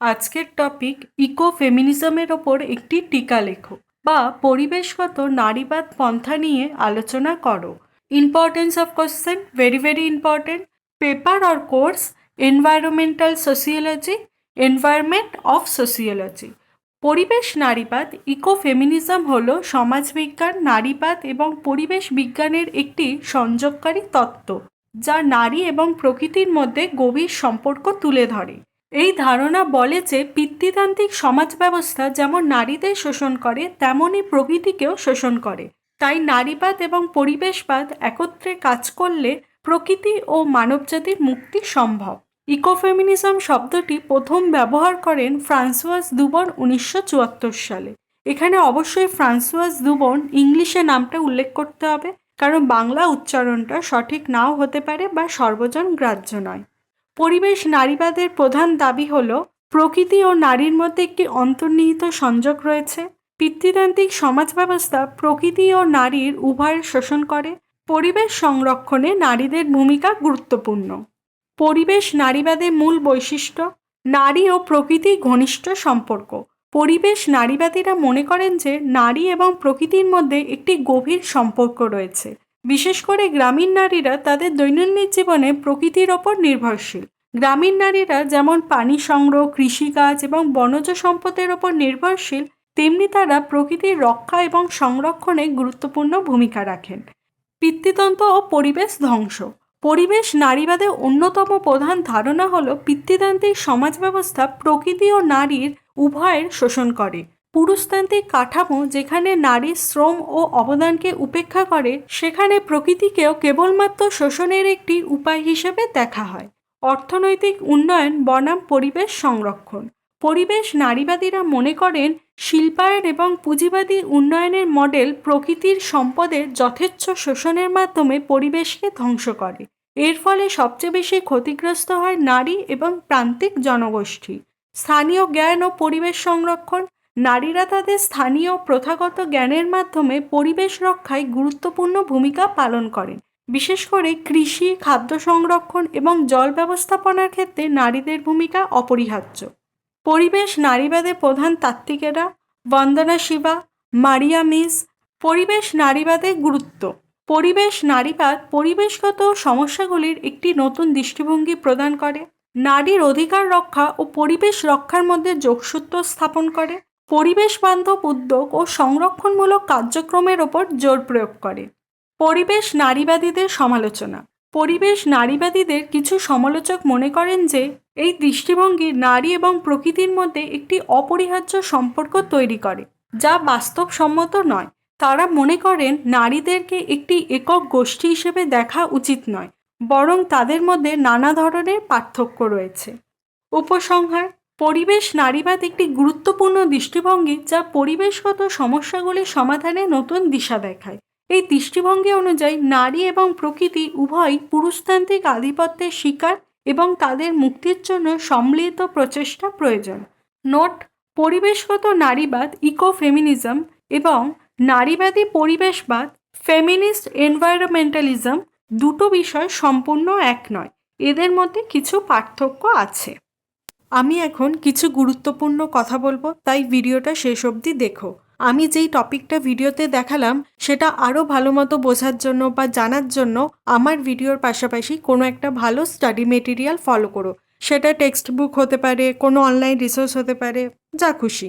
আজকের topic eco ফেমিনিজমের ওপর একটি টিকা লেখো বা পরিবেশগত নারীবাদ পন্থা নিয়ে আলোচনা করো। Importance of question very very important paper or course environmental sociology environment of sociology পরিবেশ নারীবাদ ইকো ফেমিনিজম হল সমাজবিজ্ঞান, নারীবাদ এবং পরিবেশ বিজ্ঞানের একটি সংযোগকারী তত্ত্ব, যা নারী এবং প্রকৃতির মধ্যে গভীর সম্পর্ক তুলে ধরে। এই ধারণা বলে যে পিতৃতান্ত্রিক সমাজ ব্যবস্থা যেমন নারীদের শোষণ করে তেমনই প্রকৃতিকেও শোষণ করে। তাই নারীবাদ এবং পরিবেশবাদ একত্রে কাজ করলে প্রকৃতি ও মানবজাতির মুক্তি সম্ভব। ইকোফেমিনিজম শব্দটি প্রথম ব্যবহার করেন ফ্রান্সোয়াস দুবন উনিশশো চুয়াত্তর সালে। এখানে অবশ্যই ফ্রান্সোয়াস দুবন ইংলিশে নামটা উল্লেখ করতে হবে, কারণ বাংলা উচ্চারণটা সঠিক নাও হতে পারে বা সর্বজন গ্রাহ্য নয়। পরিবেশ নারীবাদের প্রধান দাবি হল, প্রকৃতি ও নারীর মধ্যে একটি অন্তর্নিহিত সংযোগ রয়েছে। পিতৃতান্ত্রিক সমাজ ব্যবস্থা প্রকৃতি ও নারীর উভয়ের শোষণ করে। পরিবেশ সংরক্ষণে নারীদের ভূমিকা গুরুত্বপূর্ণ। পরিবেশ নারীবাদের মূল বৈশিষ্ট্য, নারী ও প্রকৃতি ঘনিষ্ঠ সম্পর্ক। পরিবেশ নারীবাদীরা মনে করেন যে, নারী এবং প্রকৃতির মধ্যে একটি গভীর সম্পর্ক রয়েছে। বিশেষ করে গ্রামীণ নারীরা তাদের দৈনন্দিন জীবনে প্রকৃতির ওপর নির্ভরশীল। গ্রামীণ নারীরা যেমন পানি সংগ্রহ, কৃষিকাজ এবং বনজ সম্পদের ওপর নির্ভরশীল, তেমনি তারা প্রকৃতির রক্ষা এবং সংরক্ষণে গুরুত্বপূর্ণ ভূমিকা রাখেন। পিতৃতন্ত্র ও পরিবেশ ধ্বংস। পরিবেশ নারীবাদের অন্যতম প্রধান ধারণা হল পিতৃতান্ত্রিক সমাজ ব্যবস্থা প্রকৃতি ও নারীর উভয়ের শোষণ করে। পুরুষতান্ত্রিক কাঠামো যেখানে নারীর শ্রম ও অবদানকে উপেক্ষা করে, সেখানে প্রকৃতিকেও কেবলমাত্র শোষণের একটি উপায় হিসেবে দেখা হয়। অর্থনৈতিক উন্নয়ন, বনাম পরিবেশ সংরক্ষণ। পরিবেশ নারীবাদীরা মনে করেন, শিল্পায়ন এবং পুঁজিবাদী উন্নয়নের মডেল প্রকৃতির সম্পদের যথেচ্ছ শোষণের মাধ্যমে পরিবেশকে ধ্বংস করে। এর ফলে সবচেয়ে বেশি ক্ষতিগ্রস্ত হয় নারী এবং প্রান্তিক জনগোষ্ঠী। স্থানীয় জ্ঞান ও পরিবেশ সংরক্ষণ নারীরা তাদের স্থানীয় প্রথাগত জ্ঞানের মাধ্যমে পরিবেশ রক্ষায় গুরুত্বপূর্ণ ভূমিকা পালন করেন। বিশেষ করে কৃষি, খাদ্য সংরক্ষণ এবং জল ব্যবস্থাপনার ক্ষেত্রে নারীদের ভূমিকা অপরিহার্য। পরিবেশ নারীবাদের প্রধান তাত্ত্বিকেরা বন্দনা শিবা, মারিয়া মিস পরিবেশ নারীবাদের গুরুত্ব। পরিবেশ নারীবাদ পরিবেশগত সমস্যাগুলির একটি নতুন দৃষ্টিভঙ্গি প্রদান করে। নারীর অধিকার রক্ষা ও পরিবেশ রক্ষার মধ্যে যোগসূত্র স্থাপন করে। পরিবেশ বান্ধব উদ্যোগ ও সংরক্ষণমূলক কার্যক্রমের ওপর জোর প্রয়োগ করে। পরিবেশ নারীবাদীদের সমালোচনা। পরিবেশ নারীবাদীদের কিছু সমালোচক মনে করেন যে, এই দৃষ্টিভঙ্গি নারী এবং প্রকৃতির মধ্যে একটি অপরিহার্য সম্পর্ক তৈরি করে, যা বাস্তবসম্মত নয়। তারা মনে করেন নারীদেরকে একটি একক গোষ্ঠী হিসেবে দেখা উচিত নয়, বরং তাদের মধ্যে নানা ধরনের পার্থক্য রয়েছে। উপসংহার পরিবেশ নারীবাদ একটি গুরুত্বপূর্ণ দৃষ্টিভঙ্গি যা পরিবেশগত সমস্যাগুলির সমাধানে নতুন দিশা দেখায়। এই দৃষ্টিভঙ্গি অনুযায়ী নারী এবং প্রকৃতি উভয়ই পুরুষতান্ত্রিক আধিপত্যের শিকার এবং তাদের মুক্তির জন্য সম্মিলিত প্রচেষ্টা প্রয়োজন। নোট, পরিবেশগত নারীবাদ ইকো ফেমিনিজম এবং নারীবাদী পরিবেশবাদ, ফেমিনিস্ট এনভায়রনমেন্টালিজম দুটো বিষয় সম্পূর্ণ এক নয়। এদের মধ্যে কিছু পার্থক্য আছে। আমি এখন কিছু গুরুত্বপূর্ণ কথা বলব, তাই ভিডিওটা শেষ অবধি দেখো। আমি যেই টপিকটা ভিডিওতে দেখালাম, সেটা আরও ভালো মতো বোঝার জন্য বা জানার জন্য আমার ভিডিওর পাশাপাশি কোনো একটা ভালো স্টাডি মেটেরিয়াল ফলো করো। সেটা টেক্সট বুক হতে পারে, কোনো অনলাইন রিসোর্স হতে পারে, যা খুশি।